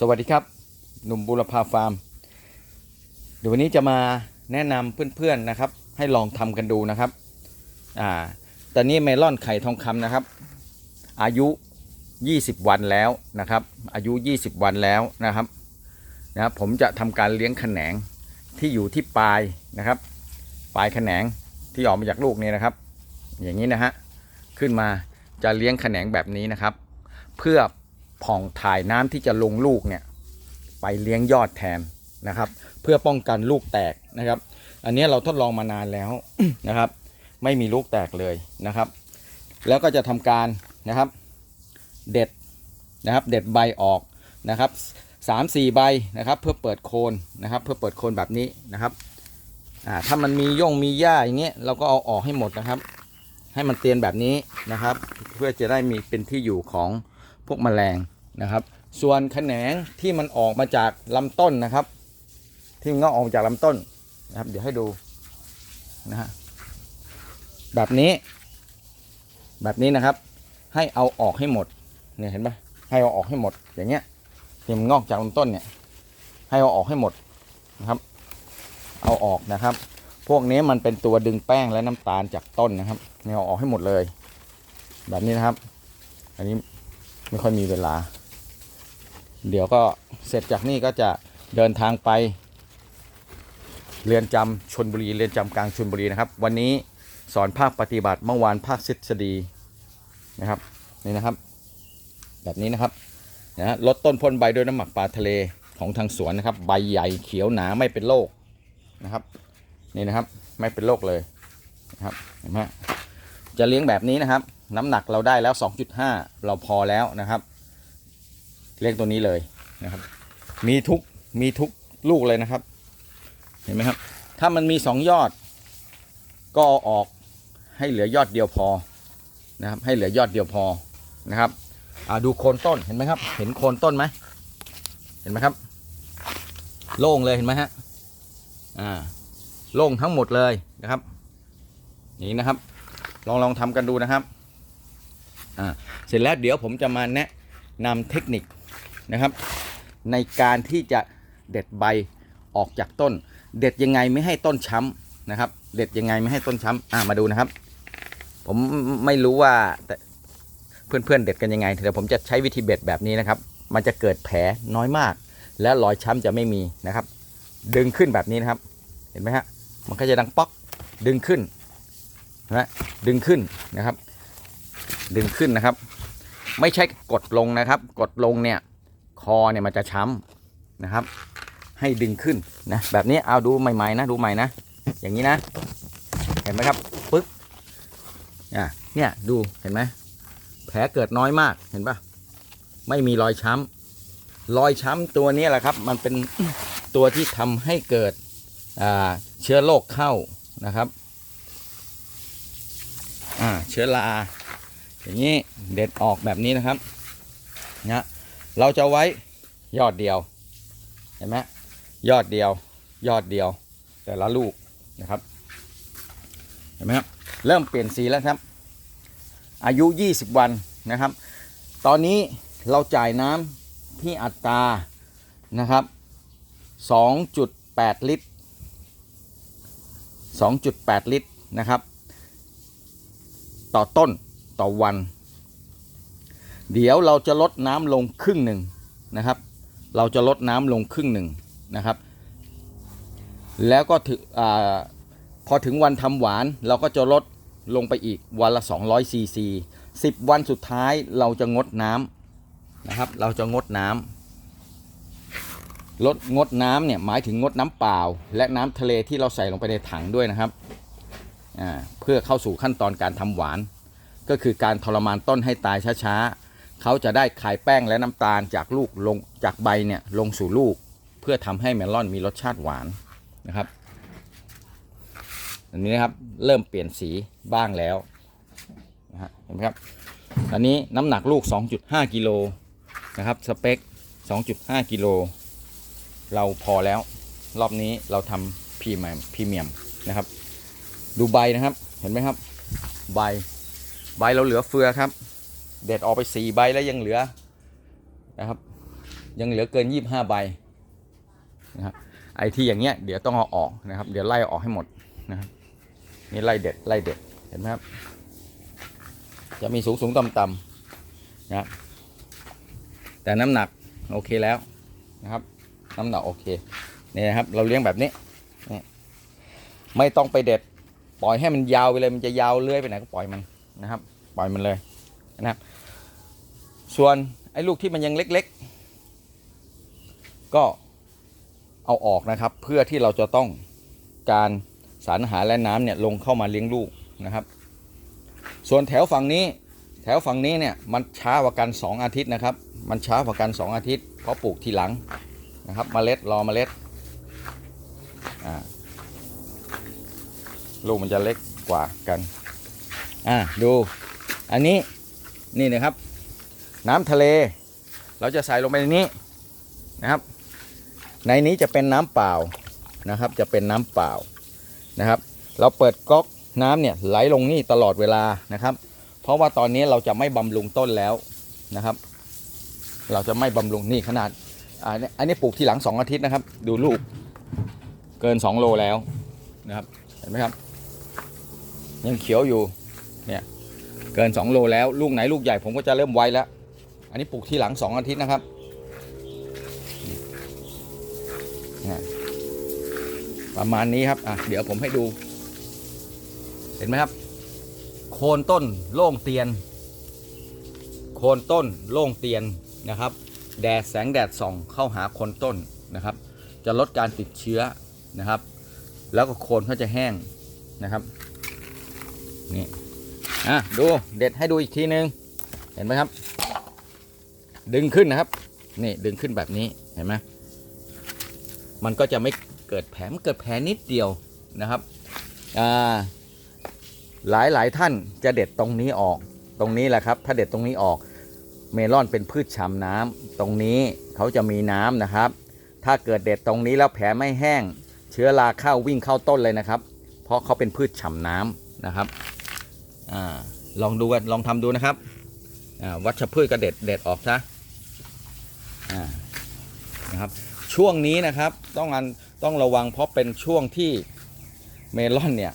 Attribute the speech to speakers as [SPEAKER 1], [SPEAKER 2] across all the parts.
[SPEAKER 1] สวัสดีครับ หนุ่มบุรพาฟาร์ม เดี๋ยววันนี้จะมาแนะนำเพื่อนๆนะครับ ให้ลองทำกันดูนะครับ อ่าตอนนี้เมลอนไข่ทองคำนะครับ อายุ 20 วันแล้วนะครับ อายุ 20 วันแล้วนะครับนะครับ ผมจะทำการเลี้ยงแขนงที่อยู่ที่ปลายนะครับ ปลายแขนงที่ออกมาจากลูกนี่นะครับ อย่างนี้นะฮะขึ้นมาจะเลี้ยงแขนงแบบนี้นะครับ เพื่อ ผ่องถ่ายน้ำที่จะลงลูกเนี่ยไปเลี้ยงยอดแทนนะครับ เพื่อป้องกันลูกแตกนะครับ อันนี้เราทดลองมานานแล้วนะครับ ไม่มีลูกแตกเลยนะครับ แล้วก็จะทำการนะครับ เด็ดนะครับ เด็ดใบออกนะครับสามสี่ใบนะครับ เพื่อเปิดโคนนะครับ เพื่อเปิดโคนแบบนี้นะครับอ่าถ้ามันมีย่งมีหญ้าอย่างเงี้ยเราก็เอาออกให้หมดนะครับ ให้มันเตียนแบบนี้นะครับ เพื่อจะได้มีเป็นที่อยู่ของ พวกแมลงนะครับ ส่วนแขนงที่มันออกมาจากลำต้นนะครับ ที่มันงอกออกมาจากลำต้นนะครับ เดี๋ยวให้ดูนะฮะแบบนี้ แบบนี้นะครับ ให้เอาออกให้หมดเนี่ยเห็นปะให้เอาออกให้หมดอย่างเงี้ยที่มันงอกจากลำต้นเนี่ยให้เอาออกให้หมดนะครับ เอาออกนะครับ พวกนี้มันเป็นตัวดึงแป้งและน้ำตาลจากต้นนะครับเนี่ยเอาออกให้หมดเลย แบบนี้นะครับ อันนี้ ไม่ค่อยมีเวลา เดี๋ยวก็เสร็จจากนี่ก็จะเดินทางไป เรือนจำชนบุรีเรือนจำกลางชนบุรีนะครับ วันนี้สอนภาคปฏิบัติเมื่อวานภาคทฤษฎีนะครับนี่นะครับ แบบนี้นะครับนะลดต้นพ่นใบด้วยน้ำหมักปลาทะเลของทางสวนนะครับ ใบใหญ่เขียวหนาไม่เป็นโรคนะครับนี่นะครับไม่เป็นโรคเลยนะครับเห็นไหมจะเลี้ยงแบบนี้นะครับ น้ำหนักเราได้แล้ว 2.5 เราพอแล้วนะครับ เลี้ยงตัวนี้เลยนะครับ มีทุกมีทุกลูกเลยนะครับ เห็นไหมครับ ถ้ามันมีสองยอด ก็เอาออกให้เหลือยอดเดียวพอนะครับ ให้เหลือยอดเดียวพอนะครับดูโคนต้นเห็นไหมครับ เห็นโคนต้นไหมเห็นไหมครับ โล่งเลยเห็นไหมฮะอ่าโล่งทั้งหมดเลยนะครับ นี่นะครับ ลองลองทำกันดูนะครับ อ่าเสร็จแล้วเดี๋ยวผมจะมาแนะนำเทคนิคนะครับ ในการที่จะเด็ดใบออกจากต้น เด็ดยังไงไม่ให้ต้นช้ำนะครับ เด็ดยังไงไม่ให้ต้นช้ำอ่ามาดูนะครับ ผมไม่รู้ว่าเพื่อนๆเด็ดกันยังไงแต่ผมจะใช้วิธีเบ็ดแบบนี้นะครับ มันจะเกิดแผลน้อยมาก และรอยช้ำจะไม่มีนะครับ ดึงขึ้นแบบนี้นะครับ เห็นไหมฮะมันก็จะดังป๊อกดึงขึ้นนะดึงขึ้นนะครับ ดึงขึ้นนะครับ ไม่ใช่กดลงนะครับ กดลงเนี่ยคอเนี่ยมันจะช้ำนะครับ ให้ดึงขึ้นนะแบบนี้เอาดูใหม่ๆนะดูใหม่นะอย่างนี้นะ เห็นไหมครับปึ๊บอะเนี่ยดูเห็นไหมแผลเกิดน้อยมากเห็นปะไม่มีรอยช้ำรอยช้ำตัวนี้แหละครับ มันเป็นตัวที่ทำให้เกิดเชื้อโรคเข้านะครับอ่าเชื้อรา อย่างนี้เด็ดออกแบบนี้นะครับนะเราจะไว้ยอดเดียวเห็นไหมยอดเดียว ยอดเดียว แต่ละลูกนะครับเห็นไหมครับเริ่มเปลี่ยนสีแล้วครับ อายุ 20 วันนะครับ ตอนนี้เราจ่ายน้ำที่อัตรานะครับ 2.8 ลิตร 2.8 ลิตรนะครับ ต่อต้น ต่อวัน เดี๋ยวเราจะลดน้ำลงครึ่งหนึ่งนะครับ เราจะลดน้ำลงครึ่งหนึ่งนะครับ แล้วก็ถึงอพอถึงวันทำหวานเราก็จะลดลงไปอีกวันละ 200ซีซี10 วันสุดท้ายเราจะงดน้ำนะครับ เราจะงดน้ำลดงดน้ำเนี่ยหมายถึงงดน้ำเปล่า และน้ำทะเลที่เราใส่ลงไปในถังด้วยนะครับเพื่อเข้าสู่ขั้นตอนการทำหวาน ก็คือการทรมานต้นให้ตายช้าๆเขาจะได้ขายแป้งและน้ำตาลจากลูกลงจากใบเนี่ยลงสู่ลูก เพื่อทำให้เมลอนมีรสชาติหวานนะครับอันนี้นะครับเริ่มเปลี่ยนสีบ้างแล้วนะฮะเห็นไหมครับอันนี้น้ำหนักลูก 2.5 กิโลนะครับสเปค 2.5 กิโลเราพอแล้ว รอบนี้เราทำพรีเมียมพรีเมียมนะครับ ดูใบนะครับเห็นไหมครับ ใบ ใบเราเหลือเฟือครับ เด็ดออกไปสี่ใบแล้วยังเหลือนะครับ ยังเหลือเกิน25ใบนะครับไอ้ที่อย่างเงี้ยเดี๋ยวต้องเอาออกนะครับ เดี๋ยวไล่ออกให้หมดนะครับนี่ไล่เด็ดไล่เด็ดเห็นไหมครับ จะมีสูงสูงต่ำต่ำนะครับแต่น้ำหนักโอเคแล้วนะครับ น้ำหนักโอเคนี่นะครับ เราเลี้ยงแบบนี้นี่ไม่ต้องไปเด็ด ปล่อยให้มันยาวไปเลยมันจะยาวเลื้อยไปไหนก็ปล่อยมัน นะครับ ปล่อยมันเลยนะครับ ส่วนไอ้ลูกที่มันยังเล็กๆ ก็เอาออกนะครับ เพื่อที่เราจะต้องการสารอาหารและน้ำเนี่ยลงเข้ามาเลี้ยงลูกนะครับ ส่วนแถวฝั่งนี้แถวฝั่งนี้เนี่ยมันช้ากว่ากัน 2 อาทิตย์นะครับ มันช้ากว่ากัน 2 อาทิตย์เพราะปลูกทีหลังนะครับมเมล็ดรอมเมล็ดลูกมันจะเล็กกว่ากัน อ่าดู อันนี้นี่นะครับ น้ำทะเล เราจะใส่ลงไปในนี้นะครับ ในนี้จะเป็นน้ำเปล่านะครับ จะเป็นน้ำเปล่านะครับ เราเปิดก๊อกน้ำเนี่ยไหลลงนี่ตลอดเวลานะครับ เพราะว่าตอนนี้เราจะไม่บำรุงต้นแล้วนะครับ เราจะไม่บำรุงนี่ขนาดอ่าเนี่ยอันนี้ปลูกทีหลัง 2 อาทิตย์นะครับ ดูลูกเกิน 2 โลแล้วนะครับ เห็นไหมครับ ยังเขียวอยู่ เนี่ยเกิน 2 โลแล้วลูกไหนลูกใหญ่ผมก็จะเริ่มไวแล้ว อันนี้ปลูกทีหลัง 2 อาทิตย์นะครับประมาณนี้ครับอะเดี๋ยวผมให้ดู เห็นไหมครับ โคนต้นโล่งเตียน โคนต้นโล่งเตียนนะครับ แดดแสงแดดส่องเข้าหาโคนต้นนะครับ จะลดการติดเชื้อนะครับ แล้วก็โคนเขาจะแห้งนะครับนี่ อะดูเด็ดให้ดูอีกทีนึง เห็นไหมครับ ดึงขึ้นนะครับ นี่ดึงขึ้นแบบนี้เห็นไหมมันก็จะไม่เกิดแผลมันเกิดแผลนิดเดียวนะครับอ่าหลายหลายท่านจะเด็ดตรงนี้ออก ตรงนี้แหละครับ ถ้าเด็ดตรงนี้ออก เมลอนเป็นพืชฉ่ำน้ำตรงนี้เขาจะมีน้ำนะครับ ถ้าเกิดเด็ดตรงนี้แล้วแผลไม่แห้ง เชื้อราเข้าวิ่งเข้าต้นเลยนะครับ เพราะเขาเป็นพืชฉ่ำน้ำนะครับ อาลองดูกันลองทำดูนะครับอ่าวัชพืชก็เด็ดเด็ดออกซะอ่านะครับช่วงนี้นะครับต้องอันต้องระวังเพราะเป็นช่วงที่เมลอนเนี่ย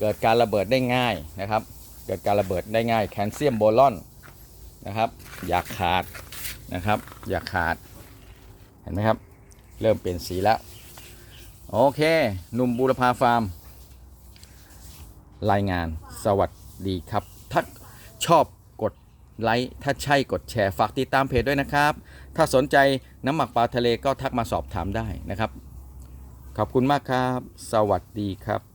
[SPEAKER 1] เกิดการระเบิดได้ง่ายนะครับ เกิดการระเบิดได้ง่ายแคลเซียมโบลอนนะครับ อย่าขาดนะครับ อย่าขาดเห็นไหมครับ เริ่มเปลี่ยนสีแล้ว โอเค หนุ่มบูรพาฟาร์ม รายงานสวัสดี ดีครับถ้าชอบกดไลค์ถ้าใช่กดแชร์ฝากติดตามเพจด้วยนะครับ ถ้าสนใจน้ำหมักปลาทะเลก็ทักมาสอบถามได้นะครับ ขอบคุณมากครับ สวัสดีครับ